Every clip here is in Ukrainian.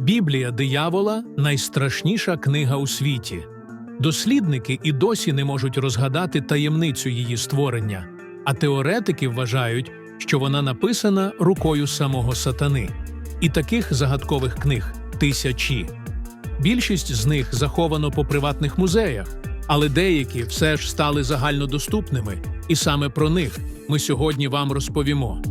Біблія диявола найстрашніша книга у світі. Дослідники і досі не можуть розгадати таємницю її створення, а теоретики вважають, що вона написана рукою самого сатани. І таких загадкових книг тисячі. Більшість з них заховано по приватних музеях, але деякі все ж стали загальнодоступними, і саме про них ми сьогодні вам розповімо.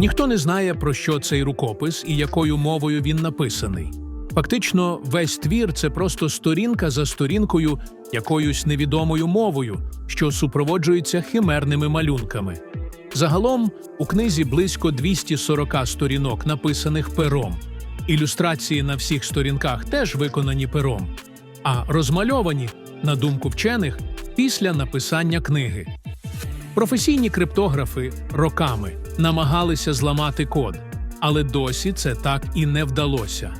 Ніхто не знає, про що цей рукопис і якою мовою він написаний. Фактично, весь твір це просто сторінка за сторінкою якоюсь невідомою мовою, що супроводжується химерними малюнками. Загалом у книзі близько 240 сторінок, написаних пером. Ілюстрації на всіх сторінках теж виконані пером, а розмальовані, на думку вчених, після написання книги. Професійні криптографи роками намагалися зламати код, але досі це так і не вдалося.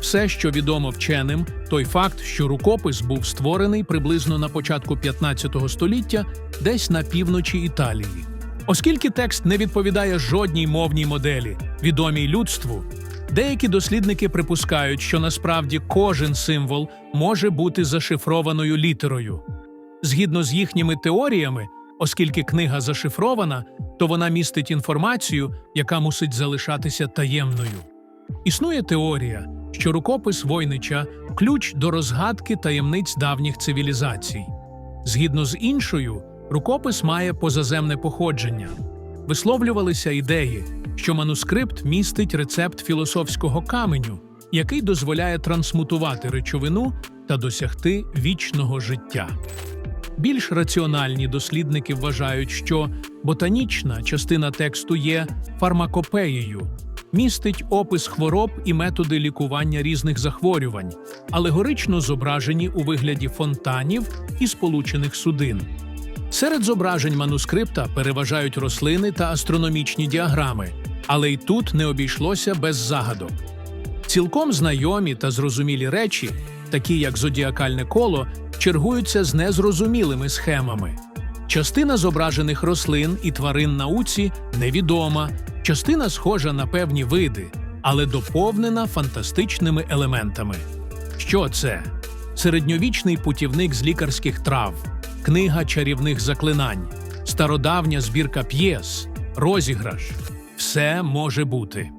Все, що відомо вченим, той факт, що рукопис був створений приблизно на початку 15 століття десь на півночі Італії. Оскільки текст не відповідає жодній мовній моделі, відомій людству, деякі дослідники припускають, що насправді кожен символ може бути зашифрованою літерою. Згідно з їхніми теоріями, оскільки книга зашифрована, то вона містить інформацію, яка мусить залишатися таємною. Існує теорія, що рукопис Войнича ключ до розгадки таємниць давніх цивілізацій. Згідно з іншою, рукопис має позаземне походження. Висловлювалися ідеї, що манускрипт містить рецепт філософського каменю, який дозволяє трансмутувати речовину та досягти вічного життя. Більш раціональні дослідники вважають, що ботанічна частина тексту є фармакопеєю, містить опис хвороб і методи лікування різних захворювань, алегорично зображені у вигляді фонтанів і сполучених судин. Серед зображень манускрипта переважають рослини та астрономічні діаграми, але й тут не обійшлося без загадок. Цілком знайомі та зрозумілі речі, такі як зодіакальне коло, чергуються з незрозумілими схемами. Частина зображених рослин і тварин науці невідома, частина схожа на певні види, але доповнена фантастичними елементами. Що це? Середньовічний путівник з лікарських трав, книга чарівних заклинань, стародавня збірка п'єс, розіграш. Все може бути.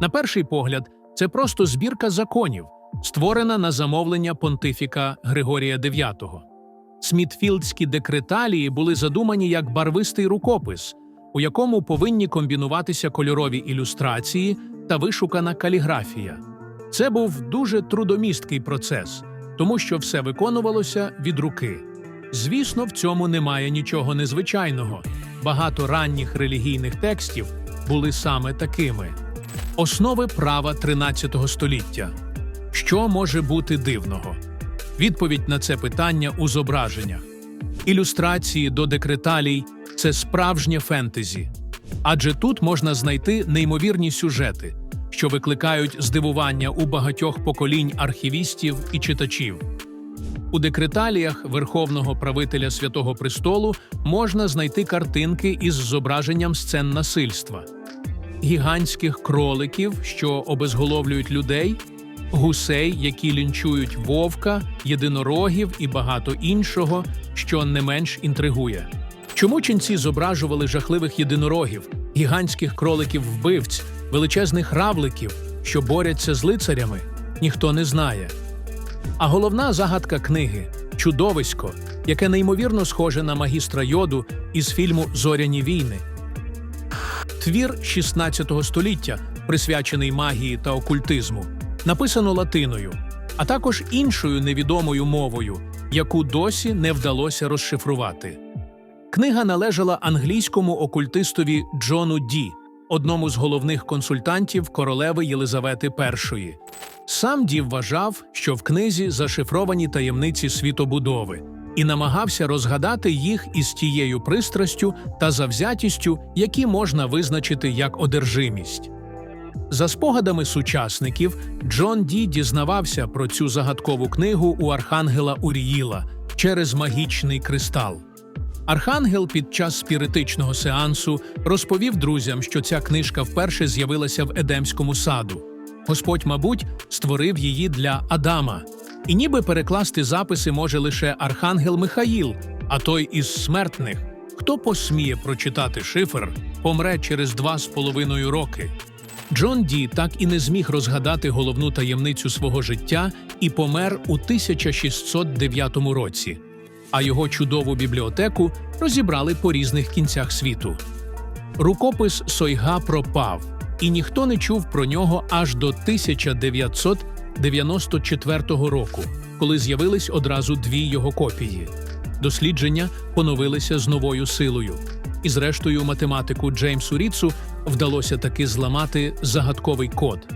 На перший погляд, це просто збірка законів, створена на замовлення понтифіка Григорія IX. Смітфілдські декреталії були задумані як барвистий рукопис, у якому повинні комбінуватися кольорові ілюстрації та вишукана каліграфія. Це був дуже трудомісткий процес, тому що все виконувалося від руки. Звісно, в цьому немає нічого незвичайного. Багато ранніх релігійних текстів були саме такими. Основи права 13 століття. Що може бути дивного? Відповідь на це питання у зображеннях. Ілюстрації до декреталій це справжнє фентезі, адже тут можна знайти неймовірні сюжети, що викликають здивування у багатьох поколінь архівістів і читачів. У декреталіях Верховного правителя Святого Престолу можна знайти картинки із зображенням сцен насильства, гігантських кроликів, що обезголовлюють людей, гусей, які лінчують вовка, єдинорогів і багато іншого, що не менш інтригує. Чому ченці зображували жахливих єдинорогів, гігантських кроликів-вбивць, величезних равликів, що борються з лицарями, ніхто не знає. А головна загадка книги чудовисько, яке неймовірно схоже на магістра йоду із фільму Зоряні війни. Твір 16 століття, присвячений магії та окультизму, написано латиною, а також іншою невідомою мовою, яку досі не вдалося розшифрувати. Книга належала англійському окультистові Джону Ді, одному з головних консультантів королеви Єлизавети І. Сам Ді вважав, що в книзі зашифровані таємниці світобудови, і намагався розгадати їх із тією пристрастю та завзятістю, які можна визначити як одержимість. За спогадами сучасників, Джон Ді дізнавався про цю загадкову книгу у архангела Уріїла через магічний кристал. Архангел під час спіритичного сеансу розповів друзям, що ця книжка вперше з'явилася в Едемському саду. Господь, мабуть, створив її для Адама. І ніби перекласти записи може лише Архангел Михаїл, а той із смертних. Хто посміє прочитати шифр, помре через два з половиною роки. Джон Ді так і не зміг розгадати головну таємницю свого життя і помер у 1609 році, а його чудову бібліотеку розібрали по різних кінцях світу. Рукопис Сойга пропав, і ніхто не чув про нього аж до 1994 року, коли з'явились одразу дві його копії. Дослідження поновилися з новою силою. І зрештою математику Джеймсу Ріцу вдалося таки зламати загадковий код.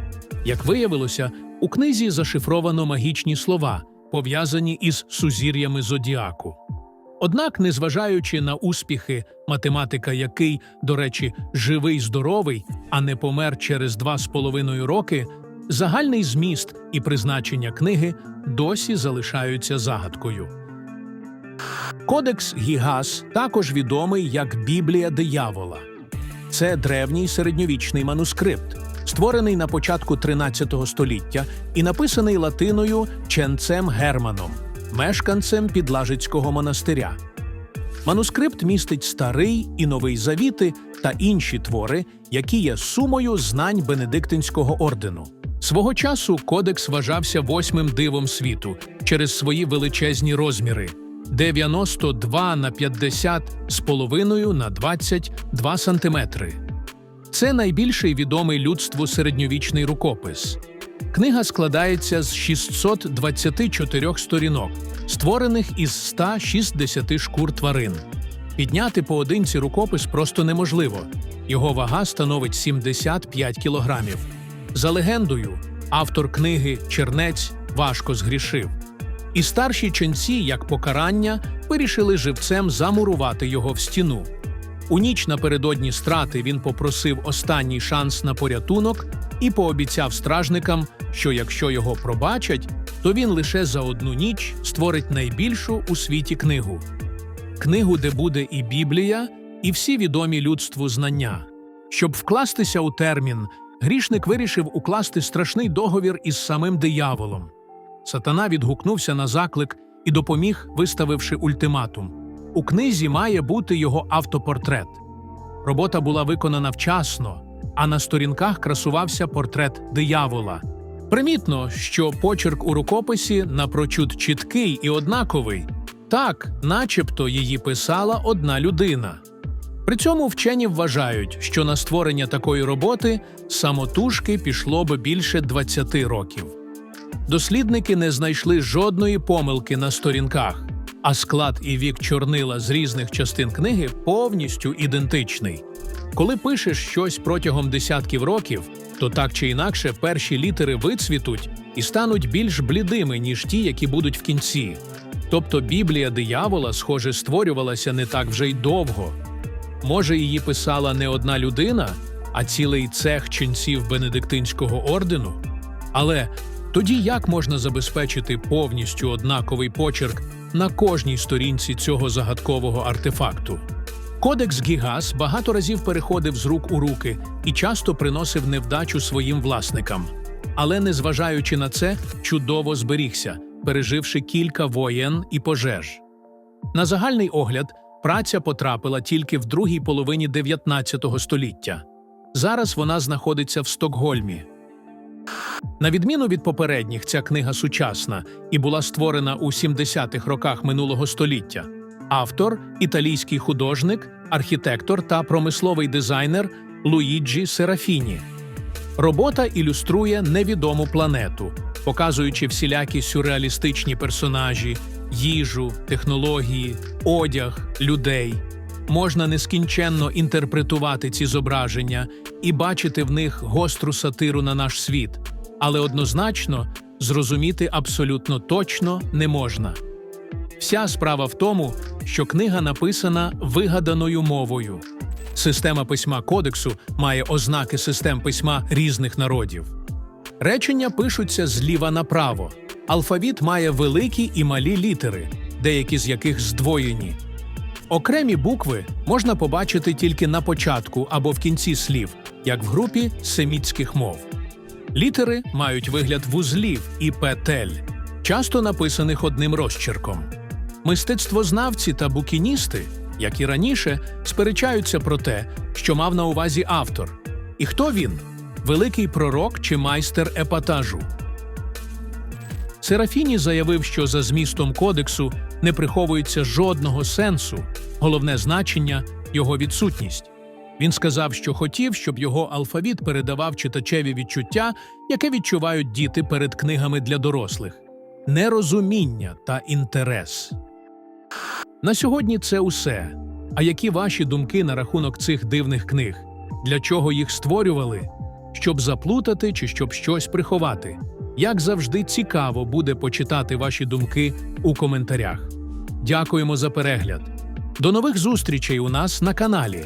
Як виявилося, у книзі зашифровано магічні слова, пов'язані із сузір'ями зодіаку. Однак, незважаючи на успіхи, математика, який, до речі, живий здоровий, а не помер через два з половиною роки, загальний зміст і призначення книги досі залишаються загадкою. Кодекс Гігас також відомий як Біблія диявола. Це древній середньовічний манускрипт, створений на початку 13 століття і написаний латиною ченцем Германом, мешканцем Підлажицького монастиря. Манускрипт містить старий і новий завіти та інші твори, які є сумою знань Бенедиктинського ордену. Свого часу кодекс вважався восьмим дивом світу через свої величезні розміри 92 на 50 з половиною на 22 сантиметри. Це найбільший відомий людству середньовічний рукопис. Книга складається з 624 сторінок, створених із 160 шкур тварин. Підняти поодинці рукопис просто неможливо. Його вага становить 75 кілограмів. За легендою, автор книги Чернець важко згрішив. І старші ченці, як покарання, вирішили живцем замурувати його в стіну. У ніч напередодні страти він попросив останній шанс на порятунок і пообіцяв стражникам, що якщо його пробачать, то він лише за одну ніч створить найбільшу у світі книгу. Книгу, де буде і Біблія, і всі відомі людству знання. Щоб вкластися у термін, грішник вирішив укласти страшний договір із самим дияволом. Сатана відгукнувся на заклик і допоміг, виставивши ультиматум. У книзі має бути його автопортрет. Робота була виконана вчасно, а на сторінках красувався портрет диявола. Примітно, що почерк у рукописі напрочуд чіткий і однаковий, так, начебто її писала одна людина. При цьому вчені вважають, що на створення такої роботи самотужки пішло б більше 20 років. Дослідники не знайшли жодної помилки на сторінках, а склад і вік чорнила з різних частин книги повністю ідентичний. Коли пишеш щось протягом десятків років, то так чи інакше перші літери вицвітуть і стануть більш блідими, ніж ті, які будуть в кінці. Тобто Біблія диявола, схоже, створювалася не так вже й довго. Може, її писала не одна людина, а цілий цех ченців Бенедиктинського ордену? Але тоді як можна забезпечити повністю однаковий почерк на кожній сторінці цього загадкового артефакту? Кодекс Гігас багато разів переходив з рук у руки і часто приносив невдачу своїм власникам. Але, незважаючи на це, чудово зберігся, переживши кілька воєн і пожеж. На загальний огляд, праця потрапила тільки в другій половині 19 століття. Зараз вона знаходиться в Стокгольмі. На відміну від попередніх, ця книга сучасна і була створена у 70-х роках минулого століття. Автор італійський художник, архітектор та промисловий дизайнер Луїджі Серафіні. Робота ілюструє невідому планету, показуючи всілякі сюрреалістичні персонажі, їжу, технології, одяг, людей. Можна нескінченно інтерпретувати ці зображення і бачити в них гостру сатиру на наш світ, але однозначно зрозуміти абсолютно точно не можна. Вся справа в тому, що книга написана вигаданою мовою. Система письма кодексу має ознаки систем письма різних народів. Речення пишуться зліва направо. Алфавіт має великі і малі літери, деякі з яких здвоєні. Окремі букви можна побачити тільки на початку або в кінці слів, як в групі семітських мов. Літери мають вигляд вузлів і петель, часто написаних одним розчерком. Мистецтвознавці та букіністи, як і раніше, сперечаються про те, що мав на увазі автор. І хто він великий пророк чи майстер епатажу. Серафіні заявив, що за змістом кодексу не приховується жодного сенсу, головне значення його відсутність. Він сказав, що хотів, щоб його алфавіт передавав читачеві відчуття, яке відчувають діти перед книгами для дорослих нерозуміння та інтерес. На сьогодні це усе. А які ваші думки на рахунок цих дивних книг? Для чого їх створювали? Щоб заплутати чи щоб щось приховати? Як завжди, цікаво буде почитати ваші думки у коментарях. Дякуємо за перегляд. До нових зустрічей у нас на каналі.